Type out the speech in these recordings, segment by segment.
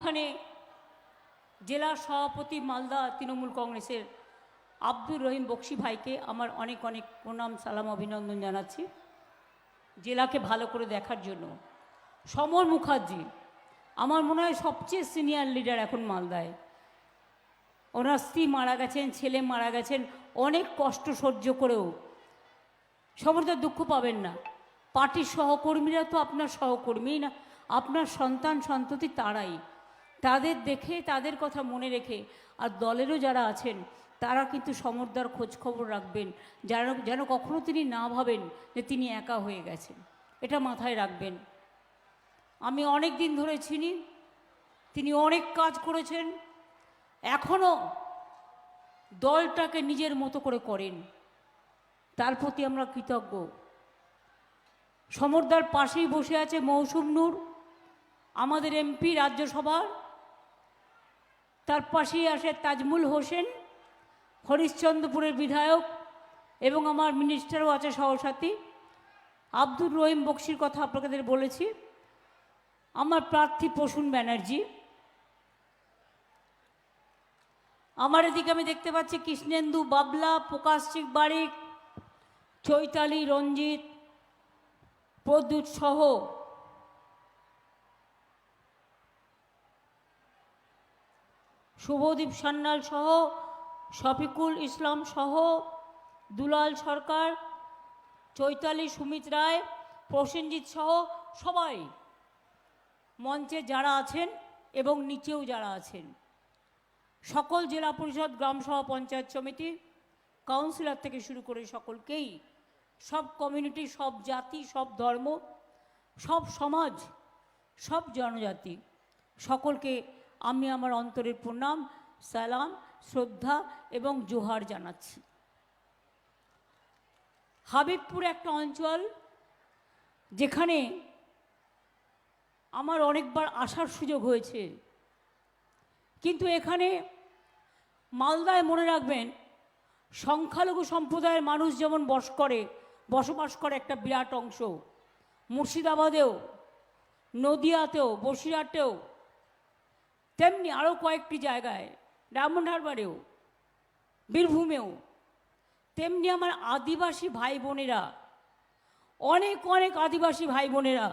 এখানে জেলা সভাপতি মালদা তৃণমূল কংগ্রেসের আব্দুর রহিম বক্সি ভাইকে আমার অনেক অনেক প্রণাম, সালাম, অভিনন্দন জানাচ্ছি জেলাকে ভালো করে দেখার জন্য। সমর মুখার্জি, আমার মনে হয় সবচেয়ে সিনিয়র লিডার এখন মালদায়। ওনার স্ত্রী মারা গেছেন, ছেলে মারা গেছেন, অনেক কষ্ট সহ্য করেও সমর্থ দুঃখ পাবেন না। পার্টির সহকর্মীরা তো আপনার সহকর্মী না, আপনার সন্তান সন্ততি তারাই। তাদের দেখে, তাদের কথা মনে রেখে, আর দলেরও যারা আছেন, তারা কিন্তু সমর্দার খোঁজ খবর রাখবেন। যেন যেন কখনো তিনি না ভাবেন যে তিনি একা হয়ে গেছেন। এটা মাথায় রাখবেন। আমি অনেক দিন ধরে চিনি, তিনি অনেক কাজ করেছেন এখনও দলটাকে নিজের মতো করে করেন। তার প্রতি আমরা কৃতজ্ঞ। সমরদার পাশেই বসে আছে মৌসুম নূর, আমাদের এমপি রাজ্যসভার তার পাশেই আসে তাজমুল হোসেন, হরিশ্চন্দ্রপুরের বিধায়ক এবং আমার মিনিস্টারও আছে সহসাথী। আব্দুর রহিম বক্সির কথা আপনাদের বলেছি। আমার প্রার্থী প্রসূন ব্যানার্জি। আমার এদিকে আমি দেখতে পাচ্ছি কৃষ্ণেন্দু বাবলা প্রকাশিক বারিক, চৈতালি রঞ্জিত, প্রদ্যুৎ সহ শুভদীপ সান্যাল সহ, শফিকুল ইসলাম সহ, দুলাল সরকার, চৈতালি সুমিত রায়, প্রসেনজিৎ সহ সবাই মঞ্চে যারা আছেন এবং নিচেও যারা আছেন। সকল জেলা পরিষদ, গ্রাম সভা, পঞ্চায়েত সমিতি, কাউন্সিলর থেকে শুরু করে সকলকেই সব কমিউনিটি, সব জাতি, সব ধর্ম, সব সমাজ, সব জনজাতি সকলকে আমি আমার অন্তরের প্রণাম, সালাম, শ্রদ্ধা এবং জোহার জানাচ্ছি। হাবিবপুর একটা অঞ্চল যেখানে আমার অনেকবার আসার সুযোগ হয়েছে। কিন্তু এখানে মালদায় মনে রাখবেন, সংখ্যালঘু সম্প্রদায়ের মানুষ যেমন বস করে, বসবাস করে একটা বিরাট অংশ, মুর্শিদাবাদেও, নদিয়াতেও, বসিরহাটেও তেমনি আরও কয়েকটি জায়গায় ডায়মন্ড হারবারেও, বীরভূমেও, তেমনি আমার আদিবাসী ভাই বোনেরা অনেক অনেক আদিবাসী ভাই বোনেরা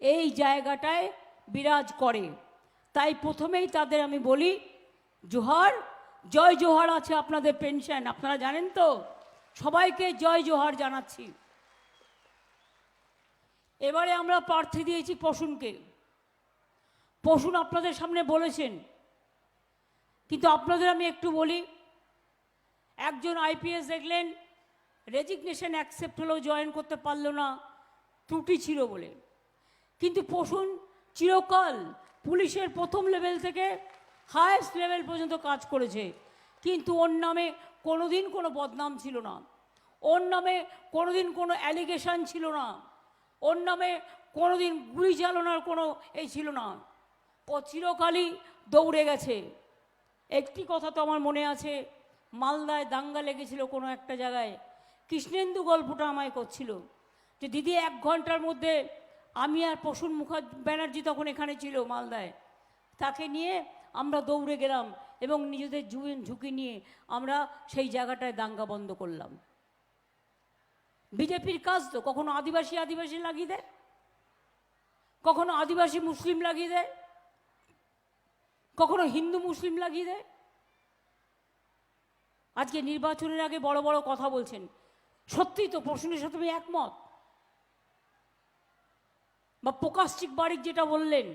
এই জায়গাটায় বিরাজ করে। তাই প্রথমেই তাদের আমি বলি, জোহার, জয় জোহার আছে আপনাদের পেনশন। আপনারা জানেন তো, সবাইকে জয় জোহার জানাচ্ছি। এবারে আমরা প্রার্থী দিয়েছি পশুনকে পশুন আপনাদের সামনে বলেছেন। কিন্তু আপনাদের আমি একটু বলি, একজন আইপিএস দেখলেন রেজিগনেশন অ্যাকসেপ্ট হলেও জয়েন করতে পারল না, ত্রুটি ছিল বলে। কিন্তু পশুন চিরকাল পুলিশের প্রথম লেভেল থেকে হায়েস্ট লেভেল পর্যন্ত কাজ করেছে। কিন্তু ওর নামে কোনোদিন কোনো বদনাম ছিল না। ওর নামে কোনোদিন কোনো অ্যালিগেশন ছিল না। ওর নামে কোনোদিন গুলি চালানোর কোনো এই ছিল না। চিরকালই দৌড়ে গেছে। একটি কথা তো আমার মনে আছে, মালদায় দাঙ্গা লেগেছিল কোনো একটা জায়গায়। কৃষ্ণেন্দু গল্পটা আমায় করছিল যে, দিদি, এক ঘণ্টার মধ্যে আমি আর প্রসূন মুখার্জ ব্যানার্জি তখন এখানে ছিল মালদায়। তাকে নিয়ে আমরা দৌড়ে গেলাম এবং নিজেদের ঝুঁকি ঝুঁকি নিয়ে আমরা সেই জায়গাটায় দাঙ্গা বন্ধ করলাম। বিজেপির কাজ তো, কখনো আদিবাসী আদিবাসী লাগিয়ে দেয়? কখনো আদিবাসী, মুসলিম লাগিয়ে দেয়? কখনো হিন্দু মুসলিম লাগিয়ে দেয়? আজকে নির্বাচনের আগে বড় বড় কথা বলছেন। সত্যিই তো প্রশ্নের সাথে আমি একমত? বা প্রকাশিক বাড়ির যেটা বললেন,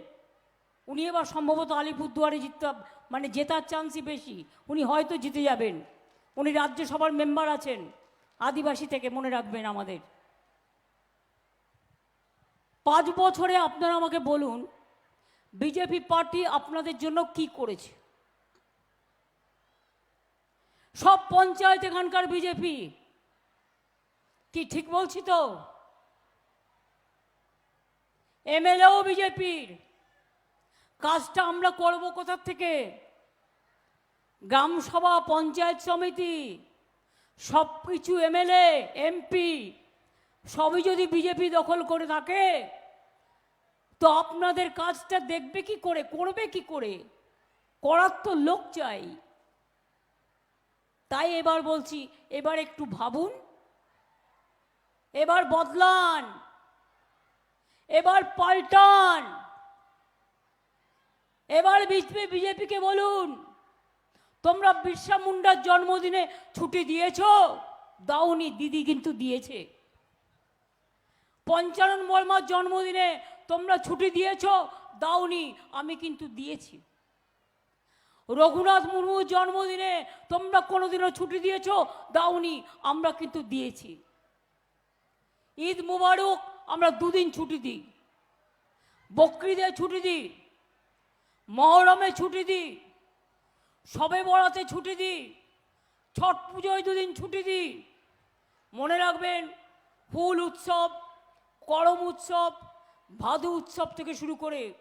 উনি এবার সম্ভবত আলিপুরদুয়ারে জিততে মানে জেতার চান্সই বেশি। উনি হয়তো জিতে যাবেন। উনি রাজ্যসভার মেম্বার আছেন। আদিবাসী থেকে মনে রাখবেন আমাদের। পাঁচ বছরে আপনারা আমাকে বলুন বিজেপি পার্টি আপনাদের জন্য কি করেছে? সব পঞ্চায়েত এখানকার বিজেপি কি ঠিক বলছি তো? এমএলএও বিজেপির কাজটা আমরা করব কোথার থেকে? গ্রামসভা পঞ্চায়েত সমিতি, সব কিছু এমএলএ এমপি সবই যদি বিজেপি দখল করে থাকে তো আপনাদের কাজটা দেখবে কি করে, করবে কি করে? করার তো লোক চাই। তাই এবার বলছি, এবার একটু ভাবুন, এবার বদলান, এবার পাল্টান, এবার বিজেপি, বিজেপিকে বলুন, তোমরা বিরসা মুন্ডার জন্মদিনে ছুটি দিয়েছ? দাউনি দিদি কিন্তু দিয়েছে। পঞ্চানন বর্মার জন্মদিনে তোমরা ছুটি দিয়েছ, দাওনি, আমি কিন্তু দিয়েছি। রঘুনাথ মুর্মুর জন্মদিনে তোমরা কোনোদিনও ছুটি দিয়েছ, দাওনি, আমরা কিন্তু দিয়েছি। ঈদ মুবারক, আমরা দুদিন ছুটি দিই। বকরিদের ছুটি দিই মহরমে ছুটি দিই, সবে বড়াতে ছুটি দিই, ছট পুজোয় দুদিন ছুটি দিই। মনে রাখবেন, ফুল উৎসব, করম উৎসব ভাদু উৎসব থেকে শুরু করে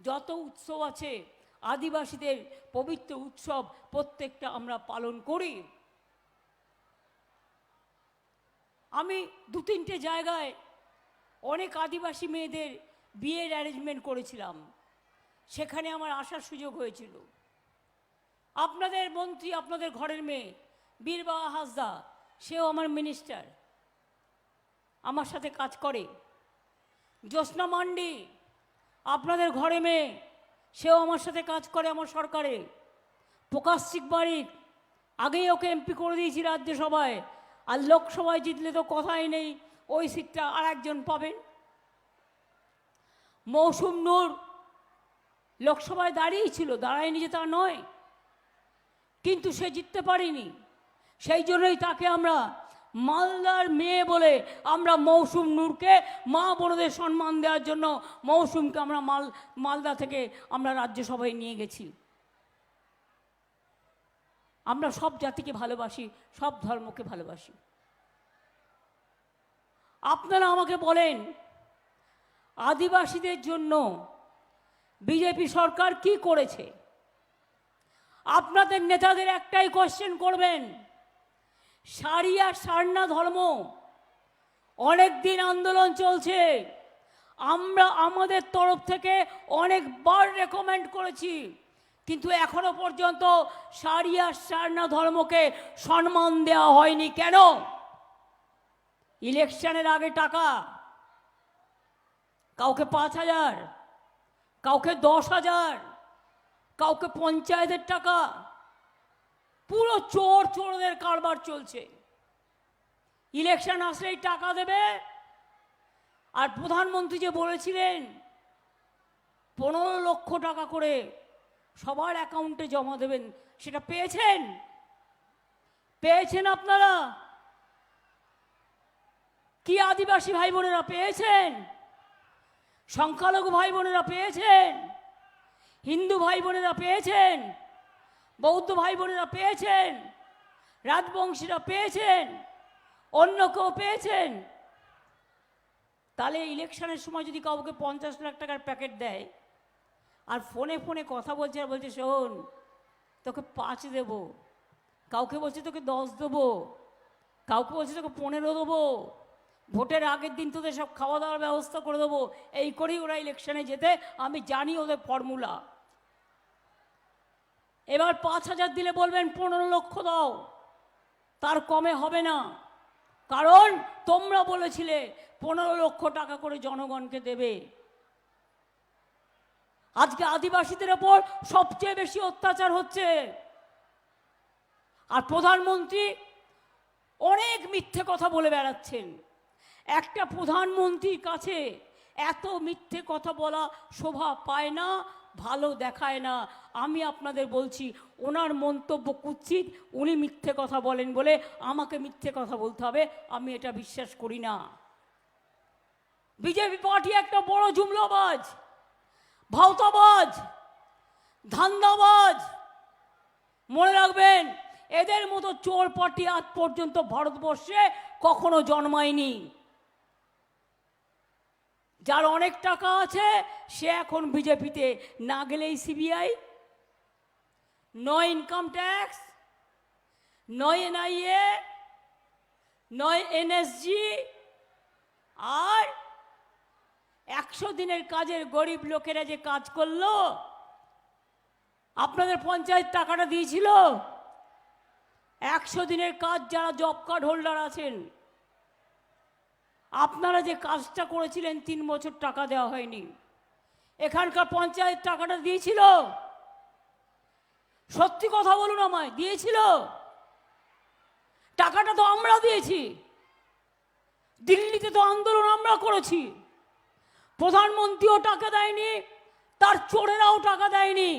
যত উৎসব আছে, আদিবাসীদের পবিত্র উৎসব প্রত্যেকটা আমরা পালন করি। আমি দু তিনটে জায়গায় অনেক আদিবাসী মেয়েদের বিয়ের অ্যারেঞ্জমেন্ট করেছিলাম। সেখানে আমার আসার সুযোগ হয়েছিল। আপনাদের মন্ত্রী, আপনাদের ঘরের মেয়ে, বীরবাহা হাসদা, সেও আমার মিনিস্টার আমার সাথে কাজ করে। জ্যোৎস্না মান্ডি আপনাদের ঘরে মেয়ে, সেও আমার সাথে কাজ করে আমার সরকারে। প্রকাশ বাড়ির আগেই ওকে এমপি করে দিয়েছি রাজ্যসভায় আর লোকসভায় জিতলে তো কথাই নেই, ওই সিটটা আর একজন পাবেন। মৌসুম নূর লোকসভায় দাঁড়িয়েই ছিল, দাঁড়ায়নি যে তা নয়। কিন্তু সে জিততে পারেনি। সেই জন্যই তাকে আমরা মালদার মেয়ে বলে আমরা মৌসুম নূরকে মা বোনদের সম্মান দেওয়ার জন্য মৌসুমকে আমরা মাল, মালদা থেকে আমরা রাজ্যসভায় নিয়ে গেছি। আমরা সব জাতিকে ভালোবাসি, সব ধর্মকে ভালোবাসি। আপনারা আমাকে বলেন, আদিবাসীদের জন্য বিজেপি সরকার কি করেছে? আপনাদের নেতাদের একটাই কোশ্চেন করবেন সারি আর সারনা ধর্ম। অনেক দিন আন্দোলন চলছে। আমরা আমাদের তরফ থেকে অনেকবার রেকমেন্ড করেছি। কিন্তু এখনও পর্যন্ত সারি আর সারনা ধর্মকে সম্মান দেওয়া হয়নি। কেন? ইলেকশনের আগে টাকা। কাউকে পাঁচ হাজার, কাউকে দশ হাজার, কাউকে পঞ্চায়েতের টাকা। পুরো চোর চোরদের কারবার চলছে। ইলেকশন আসলেই টাকা দেবে। আর প্রধানমন্ত্রী যে বলেছিলেন, পনেরো লক্ষ টাকা করে সবার অ্যাকাউন্টে জমা দেবেন, সেটা পেয়েছেন? পেয়েছেন আপনারা? কি আদিবাসী ভাই বোনেরা পেয়েছেন? সংখ্যালঘু ভাই বোনেরা পেয়েছেন? হিন্দু ভাই বোনেরা পেয়েছেন? বৌদ্ধ ভাই বোনেরা পেয়েছেন, রাজবংশীরা পেয়েছেন, অন্য কেউ পেয়েছেন। তাহলে ইলেকশনের সময় যদি কাউকে পঞ্চাশ লাখ টাকার প্যাকেট দেয়, আর ফোনে ফোনে কথা বলছে আর বলছে, শোন, তোকে পাঁচ দেব। কাউকে বলছে তোকে দশ দেবো। কাউকে বলছে তোকে পনেরো দেবো। ভোটের আগের দিন তোদের সব খাওয়া দাওয়ার ব্যবস্থা করে দেবো। এই করেই ওরা ইলেকশনে যেতে, আমি জানি ওদের ফর্মুলা এবার পাঁচ হাজার দিলে বলবেন পনেরো লক্ষ দাও। তার কমে হবে না। কারণ তোমরা বলেছিলে পনেরো লক্ষ টাকা করে জনগণকে দেবে। আজকে আদিবাসীদের ওপর সবচেয়ে বেশি অত্যাচার হচ্ছে। আর প্রধানমন্ত্রী অনেক মিথ্যে কথা বলে বেড়াচ্ছেন। একটা প্রধানমন্ত্রীর কাছে এত মিথ্যে কথা বলা শোভা পায় না। ভালো দেখায় না। আমি আপনাদের বলছি, ওনার মন্তব্য কুৎসিত, উনি মিথ্যে কথা বলেন বলে আমাকে মিথ্যে কথা বলতে হবে। আমি এটা বিশ্বাস করি না। বিজেপি পার্টি একটা বড় জুমলাবাজ, ভাওতাবাজ, ধান্দাবাজ। মনে রাখবেন, এদের মতো চোর পার্টি আজ পর্যন্ত ভারতবর্ষে কখনো জন্মায়নি। যার অনেক টাকা আছে, সে এখন বিজেপিতে না গেলেই সিবিআই। নয় ইনকাম ট্যাক্স নয় এনআইএ নয় এনএসজি আর একশো দিনের কাজের গরিব লোকেরা যে কাজ করল, আপনাদের পঞ্চায়েত টাকাটা দিয়েছিল। একশো দিনের কাজ যারা জব কার্ড হোল্ডার আছেন আপনারা যে কাজটা করেছিলেন, তিন বছর টাকা দেওয়া হয়নি। এখানকার পঞ্চায়েত টাকাটা দিয়েছিল। সত্যি কথা বলুন আমায়, দিয়েছিল। টাকাটা তো আমরা দিয়েছি। দিল্লিতে তো আন্দোলন আমরা করেছি। প্রধানমন্ত্রীও টাকা দেয়নি, তার চোরেরাও টাকা দেয়নি,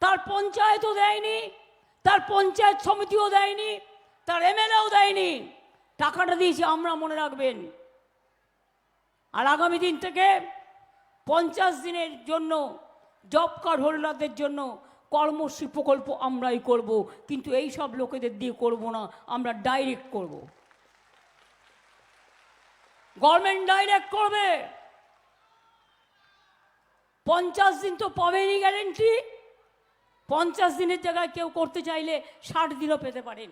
তার পঞ্চায়েতও দেয়নি, তার পঞ্চায়েত সমিতিও দেয়নি, তার এমএলএও দেয়নি। টাকাটা দিয়েছি, আমরা মনে রাখবেন। আর আগামী দিন থেকে পঞ্চাশ দিনের জন্য জব কার্ড হোল্ডারদের জন্য কর্মশ্রী প্রকল্প আমরাই করব, কিন্তু এই সব লোকেদের দিয়ে করব না, আমরা ডাইরেক্ট করব। গভর্নমেন্ট ডাইরেক্ট করবে। পঞ্চাশ দিন তো পাবেনই গ্যারেন্টি পঞ্চাশ দিনের জায়গায় কেউ করতে চাইলে ষাট দিনও পেতে পারেন।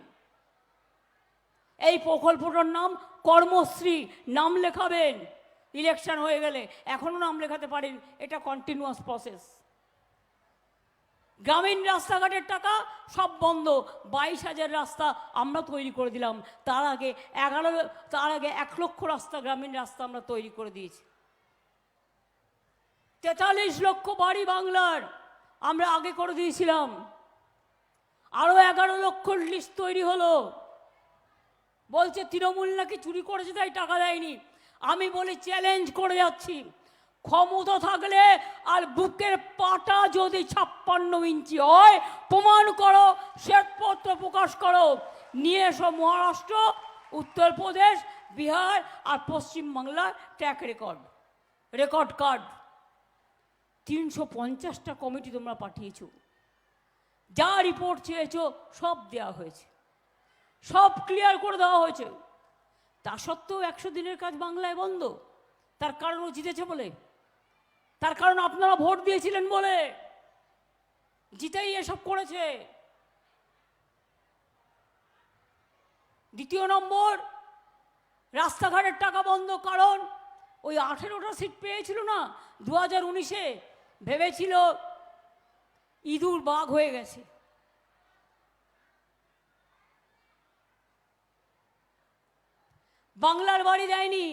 এই প্রকল্পটার নাম কর্মশ্রী, নাম লেখাবেন। ইলেকশন হয়ে গেলে এখনও নাম লেখাতে পারেন, এটা কন্টিনিউয়াস প্রসেস গ্রামীণ রাস্তাঘাটের টাকা সব বন্ধ, বাইশ হাজার রাস্তা আমরা তৈরি করে দিলাম। তার আগে এগারো, তার আগে এক লক্ষ রাস্তা, গ্রামীণ রাস্তা আমরা তৈরি করে দিয়েছি। তেতাল্লিশ লক্ষ বাড়ি বাংলার আমরা আগে করে দিয়েছিলাম। আরও এগারো লক্ষ লিস্ট তৈরি হলো। বলছে, তৃণমূল নাকি চুরি করেছে তাই টাকা দেয়নি? আমি বলি চ্যালেঞ্জ করে যাচ্ছি। ক্ষমতা থাকলে আর বুকের পাটা যদি ছাপ্পান্ন ইঞ্চি হয়, প্রমাণ করো, শ্বেতপত্র প্রকাশ করো। নিয়ে এসো মহারাষ্ট্র, উত্তরপ্রদেশ, বিহার আর পশ্চিমবাংলার ট্র্যাক রেকর্ড রেকর্ড কার্ড তিনশো পঞ্চাশটা কমিটি তোমরা পাঠিয়েছ। যা রিপোর্ট চেয়েছ, সব দেওয়া হয়েছে। সব ক্লিয়ার করে দেওয়া হয়েছে। তা সত্ত্বেও একশো দিনের কাজ বাংলায় বন্ধ। তার কারণ ও জিতেছে বলে। তার কারণ আপনারা ভোট দিয়েছিলেন বলে। জিতেই এসব করেছে। দ্বিতীয় নম্বর, রাস্তাঘাটের টাকা বন্ধ কারণ ওই আঠেরোটা সিট পেয়েছিল না, দু হাজার উনিশে। ভেবেছিল ইঁদুর বাঘ হয়ে গেছে। বাংলার বাড়ি দেয়নি।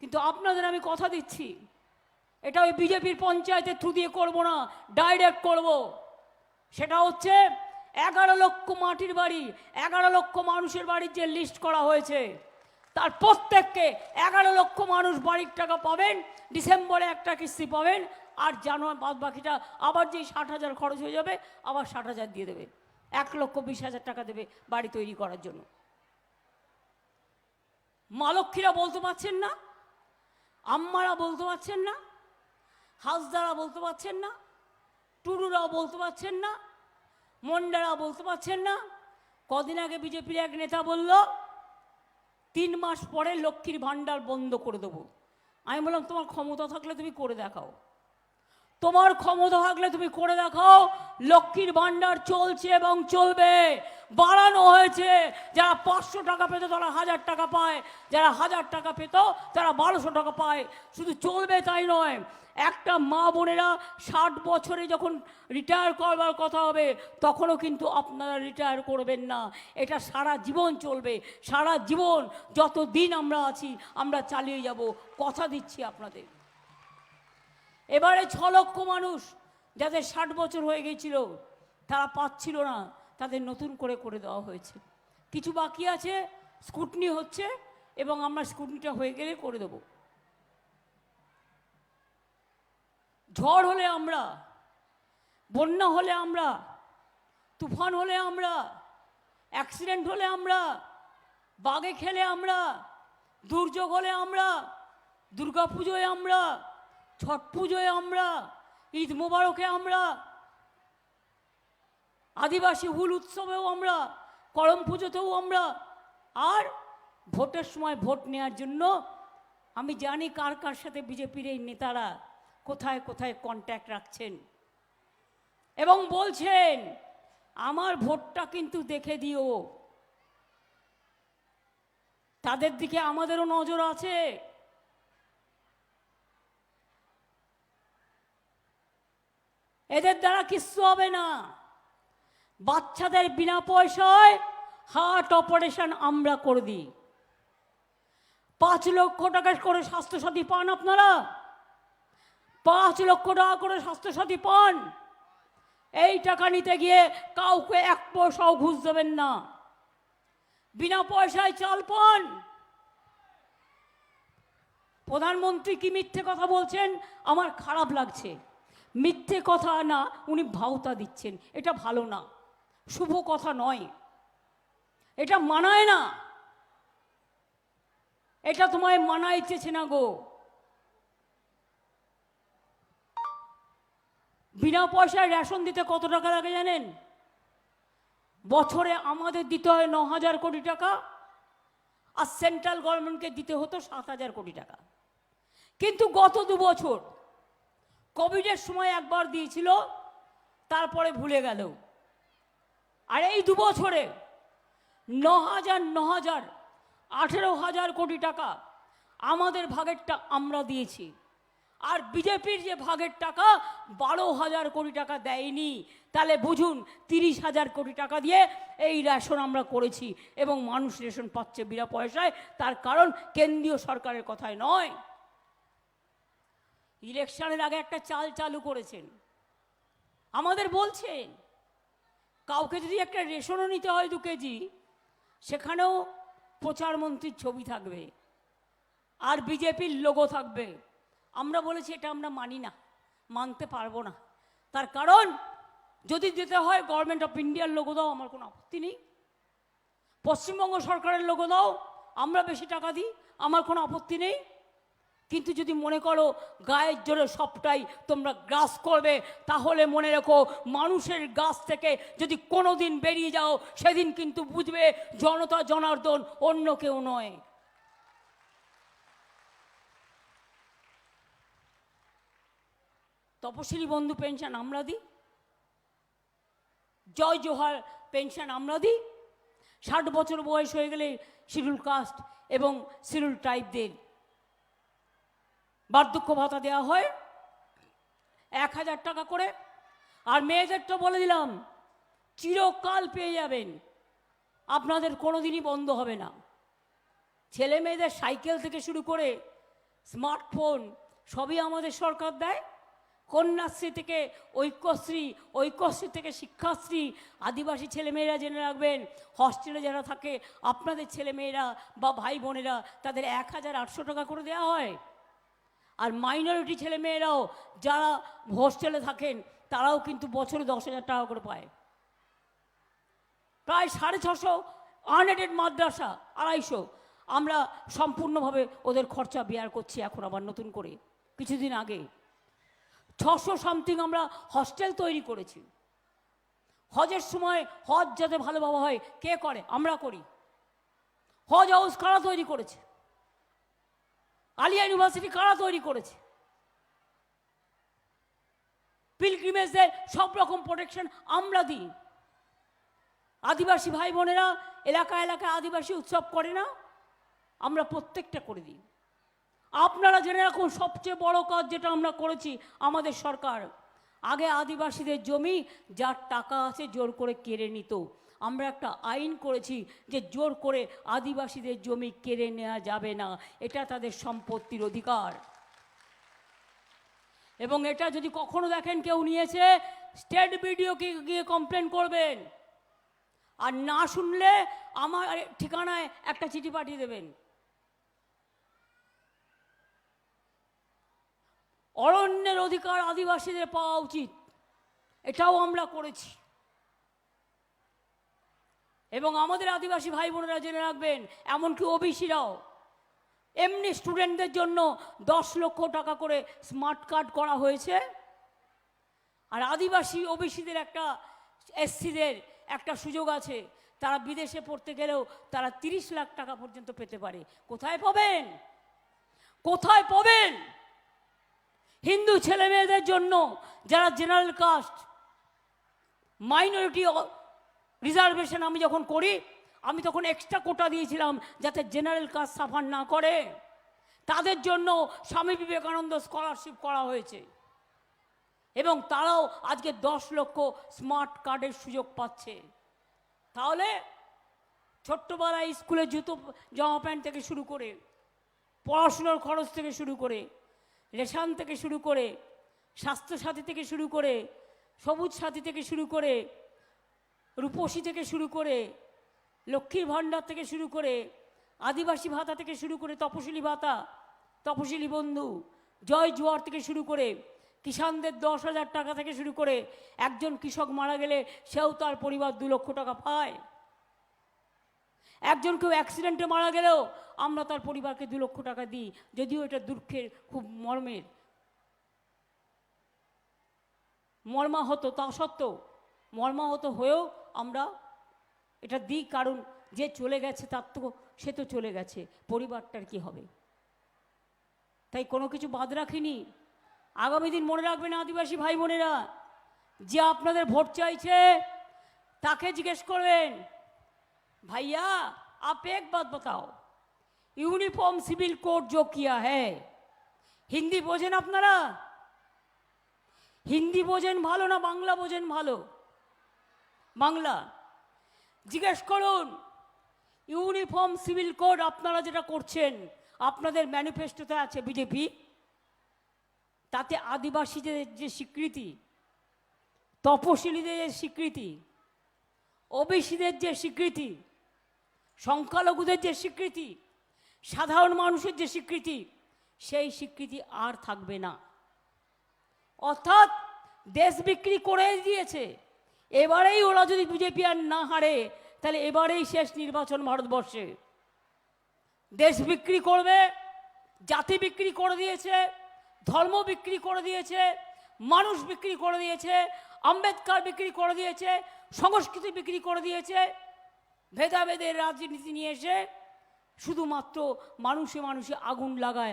কিন্তু আপনাদের আমি কথা দিচ্ছি। এটা ওই বিজেপির পঞ্চায়েতের থ্রু দিয়ে করব না, ডাইরেক্ট করব। সেটা হচ্ছে এগারো লক্ষ মাটির বাড়ি, এগারো লক্ষ মানুষের বাড়ির যে লিস্ট করা হয়েছে, তার প্রত্যেককে এগারো লক্ষ মানুষ বাড়ির টাকা পাবেন, ডিসেম্বরে একটা কিস্তি পাবেন, আর জানুয়ারি বাদ বাকিটা আবার যেই ষাট হাজার খরচ হয়ে যাবে, আবার ষাট হাজার দিয়ে দেবে। এক লক্ষ বিশ হাজার টাকা দেবে বাড়ি তৈরি করার জন্য। মালক্ষীরা বলতে পারছেন না, আম্মারা বলতে পারছেন না, হাসদারা বলতে পারছেন না টুরুরাও বলতে পারছেন না, মন্ডারা বলতে পারছেন না। কদিন আগে বিজেপির এক নেতা বলল, তিন মাস পরে লক্ষ্মীর ভাণ্ডার বন্ধ করে দেবো। আমি বললাম, তোমার ক্ষমতা থাকলে তুমি করে দেখাও। তোমার ক্ষমতা থাকলে তুমি করে দেখাও। লক্ষ্মীর ভাণ্ডার চলছে এবং চলবে। বাড়ানো হয়েছে। যারা পাঁচশো টাকা পেত, তারা হাজার টাকা পায়। যারা হাজার টাকা পেত, তারা বারোশো টাকা পায়। শুধু চলবে তাই নয়। একটা মা বোনেরা ষাট বছরে যখন রিটায়ার করবার কথা হবে, তখনও কিন্তু আপনারা রিটায়ার করবেন না। এটা সারা জীবন চলবে। সারা জীবন যত দিন আমরা আছি, আমরা চালিয়ে যাব। কথা দিচ্ছি আপনাদের। এবারে ছ লক্ষ মানুষ যাদের ষাট বছর হয়ে গেছিল তারা পাচ্ছিল না, তাদের নতুন করে করে দেওয়া হয়েছে। কিছু বাকি আছে, স্কুটনি হচ্ছে, এবং আমরা স্কুটনিটা হয়ে গেলে করে দেবো। ঝড় হলে আমরা, বন্যা হলে আমরা, তুফান হলে আমরা, অ্যাক্সিডেন্ট হলে আমরা বাগে খেলে আমরা, দুর্যোগ হলে আমরা, দুর্গাপুজোয় আমরা ছট পুজোয় আমরা, ঈদ মোবারকে আমরা, আদিবাসী হুল উৎসবেও আমরা, করম পুজোতেও আমরা, আর ভোটের সময় ভোট নেওয়ার জন্য আমি জানি কার কার সাথে বিজেপির এই নেতারা কোথায় কোথায় কন্ট্যাক্ট রাখছেন। এবং বলছেন, আমার ভোটটা কিন্তু দেখে দিও। তাদের দিকে আমাদেরও নজর আছে। এদের দ্বারা কিচ্ছু হবে না। বাচ্চাদের বিনা পয়সায় হার্ট অপারেশন আমরা করে দিই। পাঁচ লক্ষ টাকা করে স্বাস্থ্যসাথী পান আপনারা? পাঁচ লক্ষ টাকা করে স্বাস্থ্যসাথী পান? এই টাকা নিতে গিয়ে কাউকে এক পয়সাও ঘুষ দেবেন না। বিনা পয়সায় চাল পান। প্রধানমন্ত্রী কি মিথ্যে কথা বলছেন? আমার খারাপ লাগছে। মিথ্যে কথা না, উনি ভাওতা দিচ্ছেন। এটা ভালো না। শুভ কথা নয়। এটা মানায় না। এটা তোমায় মানায় চেছে না গো। বিনা পয়সায় রেশন দিতে কত টাকা লাগে জানেন? বছরে আমাদের দিতে হয় ন হাজার কোটি টাকা, আর সেন্ট্রাল গভর্নমেন্টকে দিতে হতো সাত হাজার কোটি টাকা। কিন্তু গত দু বছর কোভিডের সময় একবার দিয়েছিল, তারপরে ভুলে গেল। আর এই দু বছরে ন হাজার ন হাজার আঠেরো হাজার কোটি টাকা আমাদের ভাগেরটা আমরা দিয়েছি। আর বিজেপির যে ভাগের টাকা বারো হাজার কোটি টাকা দেয়নি, তাহলে বুঝুন, তিরিশ হাজার কোটি টাকা দিয়ে এই রেশন আমরা করেছি এবং মানুষ রেশন পাচ্ছে বিনা পয়সায়, তার কারণ কেন্দ্রীয় সরকারের কথায় নয়। ইলেকশনের আগে একটা চাল চালু করেছেন। আমাদের বলছেন, কাউকে যদি একটা রেশনও নিতে হয় দু কেজি, সেখানেও প্রচারমন্ত্রীর ছবি থাকবে আর বিজেপির লোগো থাকবে। আমরা বলেছি এটা আমরা মানি না, মানতে পারব না। তার কারণ, যদি যেতে হয় গভর্নমেন্ট অফ ইন্ডিয়ার লোগো দাও, আমার কোনো আপত্তি নেই। পশ্চিমবঙ্গ সরকারের লোগো দাও, আমরা বেশি টাকা দিই, আমার কোনো আপত্তি নেই। কিন্তু যদি মনে করো গায়ের জোরে সবটাই তোমরা গ্রাস করবে, তাহলে মনে রেখো মানুষের গাছ থেকে যদি কোনো দিন বেরিয়ে যাও, সেদিন কিন্তু বুঝবে জনতা জনার্দন অন্য কেউ নয়। তপশিলি বন্ধু পেনশন আমরা দিই? জয় জোহার পেনশন আমরা দিই? ষাট বছর বয়স হয়ে গেলে শিডিউল কাস্ট এবং শিডিউল ট্রাইবদের বার্ধক্য ভাতা দেওয়া হয় এক হাজার টাকা করে। আর মেয়েদেরটা বলে দিলাম, চিরকাল পেয়ে যাবেন, আপনাদের কোনো দিনই বন্ধ হবে না। ছেলে মেয়েদের সাইকেল থেকে শুরু করে স্মার্টফোন সবই আমাদের সরকার দেয়। কন্যাশ্রী থেকে ঐক্যশ্রী ঐক্যশ্রী থেকে শিক্ষাশ্রী, আদিবাসী ছেলেমেয়েরা জেনে রাখবেন, হস্টেলে যারা থাকে, আপনাদের ছেলেমেয়েরা বা ভাই বোনেরা তাদের এক হাজার আটশো টাকা করে দেওয়া হয়। আর মাইনরিটি ছেলেমেয়েরাও যারা হোস্টেলে থাকেন, তারাও কিন্তু বছরে দশ হাজার টাকা করে পায়। প্রায় সাড়ে ছশো আনএডেড মাদ্রাসা, আড়াইশো। আমরা সম্পূর্ণভাবে ওদের খরচা বেয়ার করছি এখন আবার নতুন করে, কিছুদিন আগে। ছশো সামথিং আমরা হস্টেল তৈরি করেছি। হজের সময় হজ যাতে ভালোভাবে হয়, কে করে? আমরা করি। হজ হাউস কারা তৈরি করেছে? আলিয়া ইউনিভার্সিটি কারা তৈরি করেছে? পিলগ্রিমেজদের সব রকম প্রোটেকশন আমরা দিই। আদিবাসী ভাই বোনেরা এলাকা এলাকায় আদিবাসী উৎসব করে না, আমরা প্রত্যেকটা করে দিই। আপনারা জেনে রাখুন, সবচেয়ে বড় কাজ যেটা আমরা করেছি আমাদের সরকার। আগে আদিবাসীদের জমি, যার টাকা আছে জোর করে কেড়ে নিত। আমরা একটা আইন করেছি যে জোর করে আদিবাসীদের জমি কেড়ে নেওয়া যাবে না। এটা তাদের সম্পত্তির অধিকার। এবং এটা যদি কখনো দেখেন কেউ নিয়েছে, স্টেট বিডিওকে গিয়ে কমপ্লেন করবেন। আর না শুনলে আমার ঠিকানায় একটা চিঠি পাঠিয়ে দেবেন। অরণ্যের অধিকার আদিবাসীদের পাওয়া উচিত। এটাও আমরা করেছি। এবং আমাদের আদিবাসী ভাই বোনেরা জেনে রাখবেন, এমনকি ওবিসিরাও। এমনি স্টুডেন্টদের জন্য দশ লক্ষ টাকা করে স্মার্ট কার্ড করা হয়েছে। আর আদিবাসী ওবিসিদের একটা, এসসিদের একটা সুযোগ আছে। তারা বিদেশে পড়তে গেলেও তারা তিরিশ লাখ টাকা পর্যন্ত পেতে পারে। কোথায় পাবেন? কোথায় পাবেন? হিন্দু ছেলে মেয়েদের জন্য যারা জেনারেল কাস্ট, মাইনরিটি রিজার্ভেশন আমি যখন করি, আমি তখন এক্সট্রা কোটা দিয়েছিলাম যাতে জেনারেল কাজ সাফার না করে। তাদের জন্য স্বামী বিবেকানন্দ স্কলারশিপ করা হয়েছে। এবং তারাও আজকে দশ লক্ষ স্মার্ট কার্ডের সুযোগ পাচ্ছে। তাহলে ছোট্টবেলায় স্কুলে জুতো, জামা প্যান্ট থেকে শুরু করে, পড়াশুনোর খরচ থেকে শুরু করে, রেশন থেকে শুরু করে, স্বাস্থ্যসাথী থেকে শুরু করে, সবুজ সাথী থেকে শুরু করে রূপসী থেকে শুরু করে, লক্ষ্মীর ভাণ্ডার থেকে শুরু করে, আদিবাসী ভাতা থেকে শুরু করে, তপশিলি ভাতা, তপশিলি বন্ধু, জয় জোয়ার থেকে শুরু করে, কিষানদের দশ হাজার টাকা থেকে শুরু করে, একজন কৃষক মারা গেলে সেও তার পরিবার দু লক্ষ টাকা পায়। একজন কেউ অ্যাক্সিডেন্টে মারা গেলেও আমরা তার পরিবারকে দু লক্ষ টাকা দিই, যদিও এটা দুঃখের, খুব মর্মের। মর্মাহত তা সত্ত্বেও, মর্মাহত হয়েও আমরা এটা দিই কারণ যে চলে গেছে তার তো সে তো চলে গেছে পরিবারটার কি হবে তাই কোনো কিছু বাদ রাখিনি আগামী দিন মনে রাখবেন আদিবাসী ভাই বোনেরা যে আপনাদের ভোট চাইছে তাকে জিজ্ঞেস করবেন भैया आप एक बात बताओ यूनिफॉर्म सिविल कोड जो किया है হিন্দি বোঝেন আপনারা হিন্দি বোঝেন ভালো না বাংলা বোঝেন ভালো বাংলা। জিজ্ঞেস করুন, ইউনিফর্ম সিভিল কোড আপনারা যেটা করছেন, আপনাদের ম্যানিফেস্টোতে আছে বিজেপি? তাতে আদিবাসীদের যে স্বীকৃতি, তপশিলীদের যে স্বীকৃতি, ওবিসিদের যে স্বীকৃতি, সংখ্যালঘুদের যে স্বীকৃতি, সাধারণ মানুষের যে স্বীকৃতি, সেই স্বীকৃতি আর থাকবে না। অর্থাৎ দেশ বিক্রি করে দিয়েছে। এবারেই ওরা যদি বিজেপি আর না হারে, তাহলে এবারেই শেষ নির্বাচন ভারতবর্ষে। দেশ বিক্রি করবে, জাতি বিক্রি করে দিয়েছে, ধর্ম বিক্রি করে দিয়েছে, মানুষ বিক্রি করে দিয়েছে, আম্বেদকার বিক্রি করে দিয়েছে, সংস্কৃতি বিক্রি করে দিয়েছে। ভেদাভেদের রাজনীতি নিয়ে এসে শুধুমাত্র মানুষে মানুষে আগুন লাগায়।